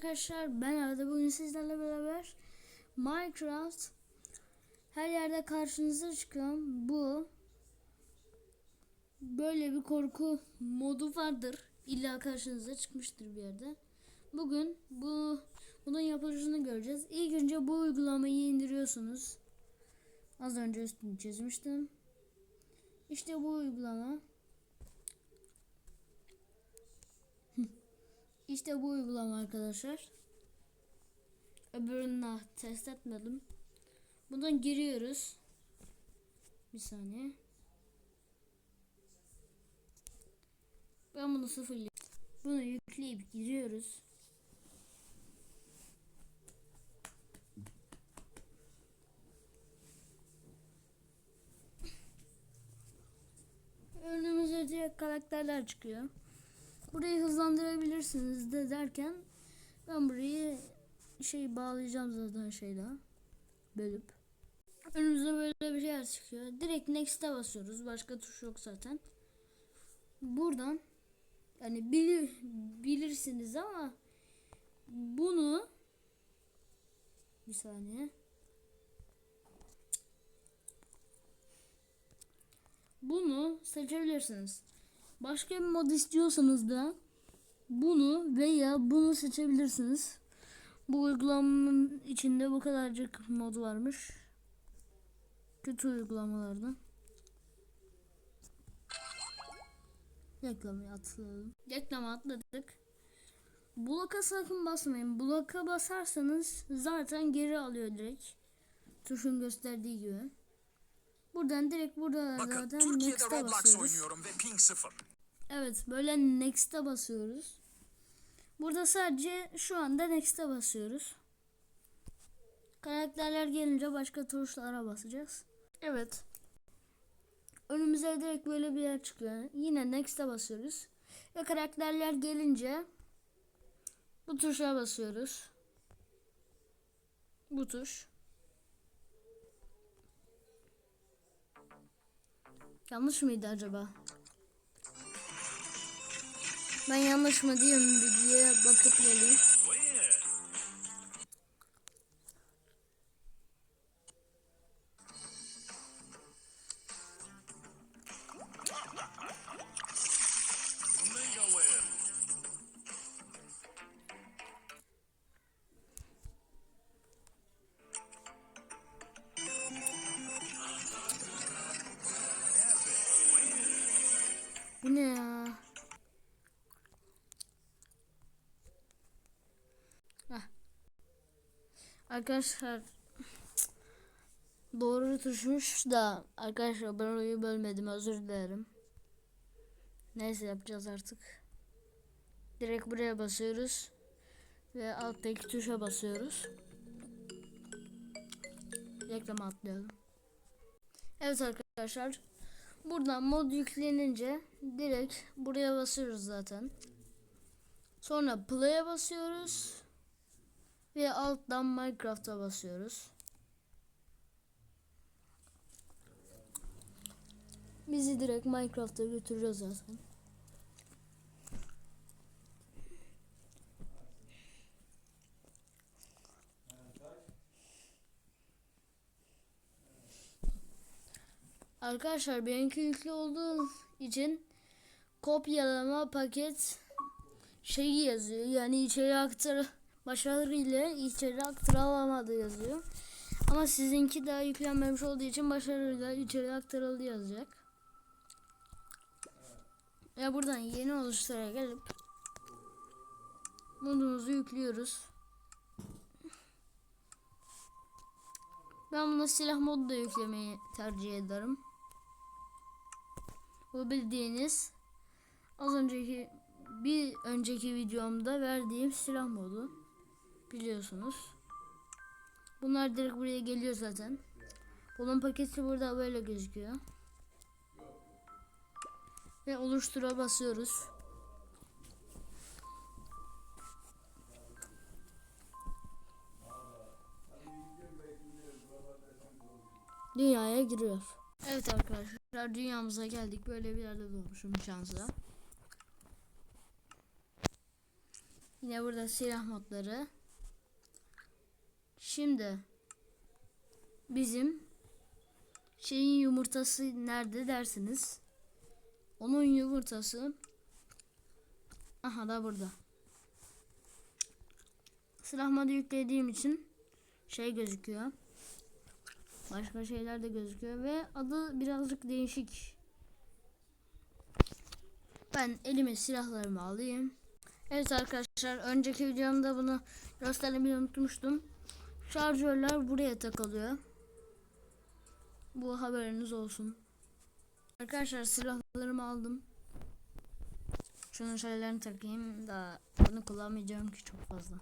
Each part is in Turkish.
arkadaşlar ben Arda bugün sizlerle beraber Minecraft her yerde karşınıza çıkan bu böyle bir korku modu vardır. İlla karşınıza çıkmıştır bir yerde. Bugün bu bunun yapılışını göreceğiz. İlk önce bu uygulamayı indiriyorsunuz. Az önce üstünü çizmiştim. İşte bu uygulama İşte bu uygulama arkadaşlar. Öbürünü test etmedim. Buradan giriyoruz. Bir saniye. Ben bunu sıfırlayayım. Bunu yükleyip giriyoruz. Önümüze direkt karakterler çıkıyor. Burayı hızlandırabilirsiniz de derken ben burayı şey bağlayacağım zaten şeyle bölüp. Önümüze böyle bir yer çıkıyor. Direkt next'e basıyoruz. Başka tuş yok zaten. Buradan yani bilir, bilirsiniz ama bunu bir saniye bunu seçebilirsiniz. Başka bir mod istiyorsanız da bunu veya bunu seçebilirsiniz. Bu uygulamanın içinde bu kadarcık mod varmış. Kötü uygulamalardan. Reklamı atlayalım. Reklamı atladık. Bloka sakın basmayın. Bloka basarsanız zaten geri alıyor direkt. Tuşun gösterdiği gibi. Buradan direkt burada Bakın zaten Türkiye'de Roblox basıyoruz. oynuyorum ve ping sıfır. Evet böyle next'e basıyoruz. Burada sadece şu anda next'e basıyoruz. Karakterler gelince başka tuşlara basacağız. Evet. Önümüze direkt böyle bir yer çıkıyor. Yine next'e basıyoruz. Ve karakterler gelince bu tuşa basıyoruz. Bu tuş. Yanlış mıydı acaba? Ben yanlış mı mi diye bakıp geleyim. Arkadaşlar doğru tuşmuş da arkadaşlar ben orayı bölmedim özür dilerim. Neyse yapacağız artık. Direkt buraya basıyoruz ve alttaki tuşa basıyoruz. Reklama atlayalım. Evet arkadaşlar buradan mod yüklenince direkt buraya basıyoruz zaten. Sonra play'e basıyoruz. Ve alttan Minecraft'a basıyoruz. Bizi direkt Minecraft'a götürüyor zaten. Arkadaşlar benimki yüklü olduğu için kopyalama paket şeyi yazıyor. Yani içeri aktar başarıyla içeri aktarılamadı yazıyor. Ama sizinki daha yüklenmemiş olduğu için başarıyla içeri aktarıldı yazacak. Ya buradan yeni oluştura gelip modumuzu yüklüyoruz. Ben buna silah modu da yüklemeyi tercih ederim. Bu bildiğiniz az önceki bir önceki videomda verdiğim silah modu biliyorsunuz. Bunlar direkt buraya geliyor zaten. Bunun paketi burada böyle gözüküyor. Ve oluştura basıyoruz. Dünyaya giriyor. Evet arkadaşlar dünyamıza geldik. Böyle bir yerde doğmuşum şansa. Yine burada silah modları. Şimdi bizim şeyin yumurtası nerede dersiniz? Onun yumurtası aha da burada. Silah modu yüklediğim için şey gözüküyor. Başka şeyler de gözüküyor ve adı birazcık değişik. Ben elime silahlarımı alayım. Evet arkadaşlar önceki videomda bunu göstermeyi unutmuştum. Şarjörler buraya takılıyor. Bu haberiniz olsun. Arkadaşlar silahlarımı aldım. Şunun şeylerini takayım da bunu kullanmayacağım ki çok fazla.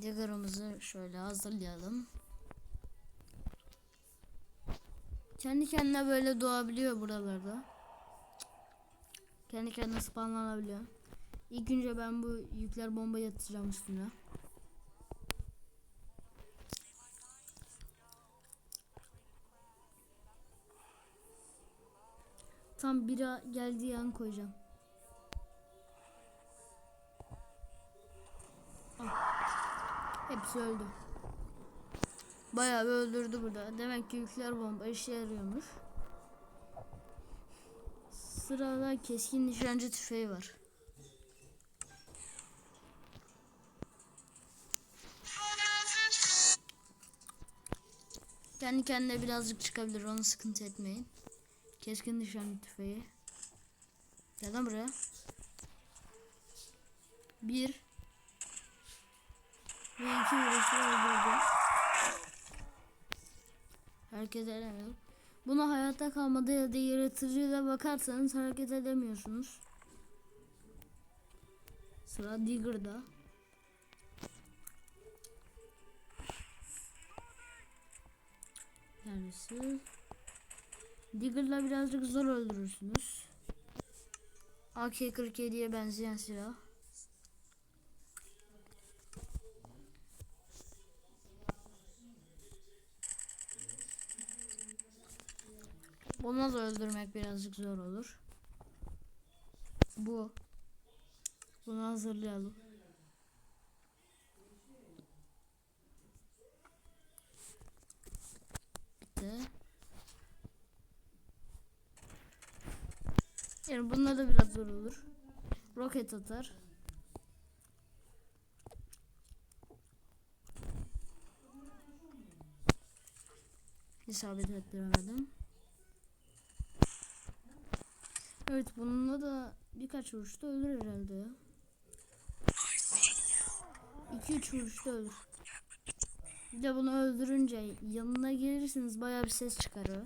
Digger'ımızı şöyle hazırlayalım. Kendi kendine böyle doğabiliyor buralarda. Kendi kendine spawnlanabiliyor. İlk önce ben bu yükler bombayı atacağım üstüne. Tam bira geldiği an koyacağım. Ah. Hepsi öldü. Bayağı bir öldürdü burada. Demek ki yükler bomba işe yarıyormuş. Sırada keskin nişancı tüfeği var. Kendi kendine birazcık çıkabilir onu sıkıntı etmeyin. Keskin nişancı tüfeği. Gel lan buraya. Bir. Ve iki vuruşu öldürdü. Herkes edemiyor. Buna hayatta kalmada ya da yaratıcıyla bakarsanız hareket edemiyorsunuz. Sıra Digger'da. Neresi? Digger'la birazcık zor öldürürsünüz. AK-47'ye benzeyen silah. Bunu da öldürmek birazcık zor olur. Bu. Bunu hazırlayalım. Yani bunlar da biraz zor olur. Roket atar. İsabet ettiremedim. Evet bununla da birkaç vuruşta ölür herhalde ya. 2-3 vuruşta ölür. Bir de bunu öldürünce yanına gelirsiniz baya bir ses çıkarıyor.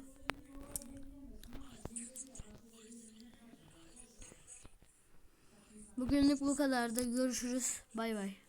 Bugünlük bu kadar da görüşürüz. Bay bay.